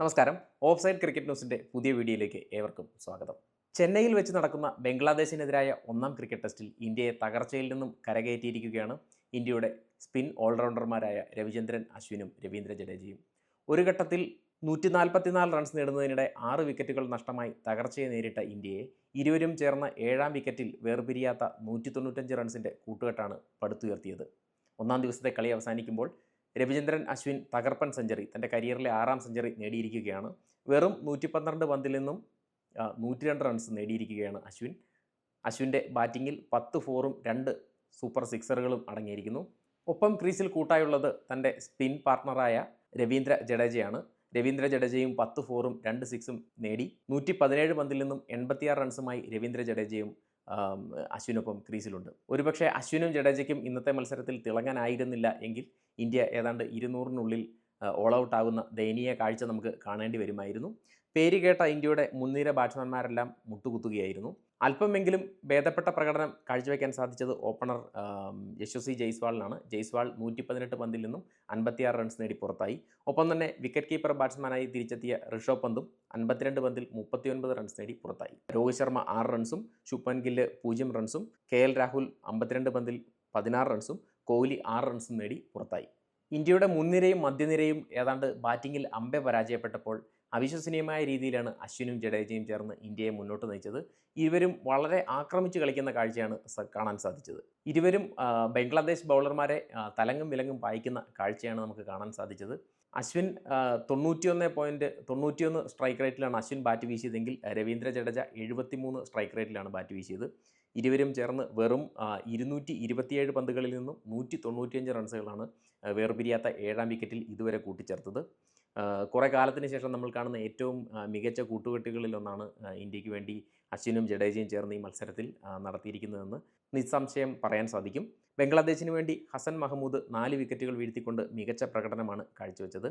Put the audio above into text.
നമസ്കാരം. Of side cricket ന്യൂസിന്റെ പുതിയ വീഡിയോയിലേക്ക് ഏവർക്കും സ്വാഗതം. ചെന്നൈയിൽ വെച്ച് നടക്കുന്ന ബംഗ്ലാദേശിനെതിരായ ഒന്നാം ക്രിക്കറ്റ് ടെസ്റ്റിൽ ഇന്ത്യയെ തകർച്ചയിൽ നിന്നും കരകയറ്റിയിരിക്കുകയാണ് ഇന്ത്യയുടെ സ്പിൻ ഓൾറൗണ്ടർമാരായ രവിചന്ദ്രൻ അശ്വിനും രവീന്ദ്ര ജഡേജയും. ഒരു ഘട്ടത്തിൽ നൂറ്റി നാൽപ്പത്തിനാല് റൺസ് നേടുന്നതിനിടെ ആറ് വിക്കറ്റുകൾ നഷ്ടമായി തകർച്ചയെ നേരിട്ട ഇന്ത്യയെ ഇരുവരും ചേർന്ന ഏഴാം വിക്കറ്റിൽ വേർപിരിയാത്ത നൂറ്റി തൊണ്ണൂറ്റഞ്ച് റൺസിന്റെ കൂട്ടുകെട്ടാണ് പടുത്തുയർത്തിയത്. ഒന്നാം ദിവസത്തെ കളി അവസാനിക്കുമ്പോൾ രവിചന്ദ്രൻ അശ്വിൻ തകർപ്പൻ സെഞ്ചുറി തന്റെ കരിയറിലെ ആറാം സെഞ്ചുറി നേടിയിരിക്കുകയാണ്. വെറും നൂറ്റി പന്ത്രണ്ട് പന്തിൽ നിന്നും നൂറ്റി രണ്ട് റൺസ് നേടിയിരിക്കുകയാണ് അശ്വിൻ. അശ്വിന്റെ ബാറ്റിങ്ങിൽ പത്ത് ഫോറും രണ്ട് സൂപ്പർ സിക്സറുകളും അടങ്ങിയിരിക്കുന്നു. ഒപ്പം ക്രീസിൽ കൂട്ടായുള്ളത് തന്റെ സ്പിൻ പാർട്ണറായ രവീന്ദ്ര ജഡേജയാണ്. രവീന്ദ്ര ജഡേജയും പത്ത് ഫോറും രണ്ട് സിക്സും നേടി നൂറ്റി പതിനേഴ് പന്തിൽ നിന്നും എൺപത്തിയാറ് റൺസുമായി രവീന്ദ്ര ജഡേജയും അശ്വിനൊപ്പം ക്രീസിലുണ്ട്. ഒരുപക്ഷെ അശ്വിനും ജഡേജയ്ക്കും ഇന്നത്തെ മത്സരത്തിൽ തിളങ്ങാനായിരുന്നില്ല എങ്കിൽ ഇന്ത്യ ഏതാണ്ട് ഇരുന്നൂറിനുള്ളിൽ ഓൾ ഔട്ട് ആകുന്ന ദയനീയ കാഴ്ച നമുക്ക് കാണേണ്ടി വരുമായിരുന്നു. പേര് കേട്ട ഇന്ത്യയുടെ മുൻനിര ബാറ്റ്സ്മാൻമാരെല്ലാം മുട്ടുകുത്തുകയായിരുന്നു. അല്പമെങ്കിലും ഭേദപ്പെട്ട പ്രകടനം കാഴ്ചവെക്കാൻ സാധിച്ചത് ഓപ്പണർ യശസ്വി ജയ്സ്വാളിനാണ്. ജയ്സ്വാൾ നൂറ്റി പതിനെട്ട് പന്തിൽ നിന്നും അൻപത്തിയാറ് റൺസ് നേടി പുറത്തായി. ഒപ്പം തന്നെ വിക്കറ്റ് കീപ്പർ ബാറ്റ്സ്മാനായി തിരിച്ചെത്തിയ ഋഷഭ് പന്തും അൻപത്തിരണ്ട് പന്തിൽ മുപ്പത്തിയൊൻപത് റൺസ് നേടി പുറത്തായി. രോഹിത് ശർമ്മ ആറ് റൺസും ശുഭൻ ഗില്ല് പൂജ്യം റൺസും കെ എൽ രാഹുൽ അമ്പത്തിരണ്ട് പന്തിൽ പതിനാറ് റൺസും കോഹ്ലി ആറ് റൺസും നേടി പുറത്തായി. ഇന്ത്യയുടെ മുൻനിരയും മധ്യനിരയും ഏതാണ്ട് ബാറ്റിങ്ങിൽ അമ്പെ പരാജയപ്പെട്ടപ്പോൾ അവിശ്വസനീയമായ രീതിയിലാണ് അശ്വിനും ജഡേജയും ചേർന്ന് ഇന്ത്യയെ മുന്നോട്ട് നയിച്ചത്. ഇരുവരും വളരെ ആക്രമിച്ച് കളിക്കുന്ന കാഴ്ചയാണ് കാണാൻ സാധിച്ചത്. ഇരുവരും ബംഗ്ലാദേശ് ബൗളർമാരെ തലങ്ങും വിലങ്ങും പായിക്കുന്ന കാഴ്ചയാണ് നമുക്ക് കാണാൻ സാധിച്ചത്. അശ്വിൻ തൊണ്ണൂറ്റിയൊന്ന് പോയിന്റ് തൊണ്ണൂറ്റിയൊന്ന് സ്ട്രൈക്ക് റേറ്റിലാണ് അശ്വിൻ ബാറ്റ് വീശിയതെങ്കിൽ രവീന്ദ്ര ജഡേജ എഴുപത്തിമൂന്ന് സ്ട്രൈക്ക് റേറ്റിലാണ് ബാറ്റ് വീശിയത്. ഇരുവരും ചേർന്ന് വെറും ഇരുന്നൂറ്റി ഇരുപത്തിയേഴ് പന്തുകളിൽ നിന്നും നൂറ്റി തൊണ്ണൂറ്റിയഞ്ച് റൺസുകളാണ് വേർപിരിയാത്ത ഏഴാം വിക്കറ്റിൽ ഇതുവരെ കൂട്ടിച്ചേർത്തത്. കുറേ കാലത്തിന് ശേഷം നമ്മൾ കാണുന്ന ഏറ്റവും മികച്ച കൂട്ടുകെട്ടുകളിലൊന്നാണ് ഇന്ത്യയ്ക്ക് വേണ്ടി അശ്വിനും ജഡേജയും ചേർന്ന് ഈ മത്സരത്തിൽ നടത്തിയിരിക്കുന്നതെന്ന് നിസ്സംശയം പറയാൻ സാധിക്കും. ബംഗ്ലാദേശിന് വേണ്ടി ഹസൻ മഹമ്മൂദ് നാല് വിക്കറ്റുകൾ വീഴ്ത്തിക്കൊണ്ട് മികച്ച പ്രകടനമാണ് കാഴ്ചവെച്ചത്.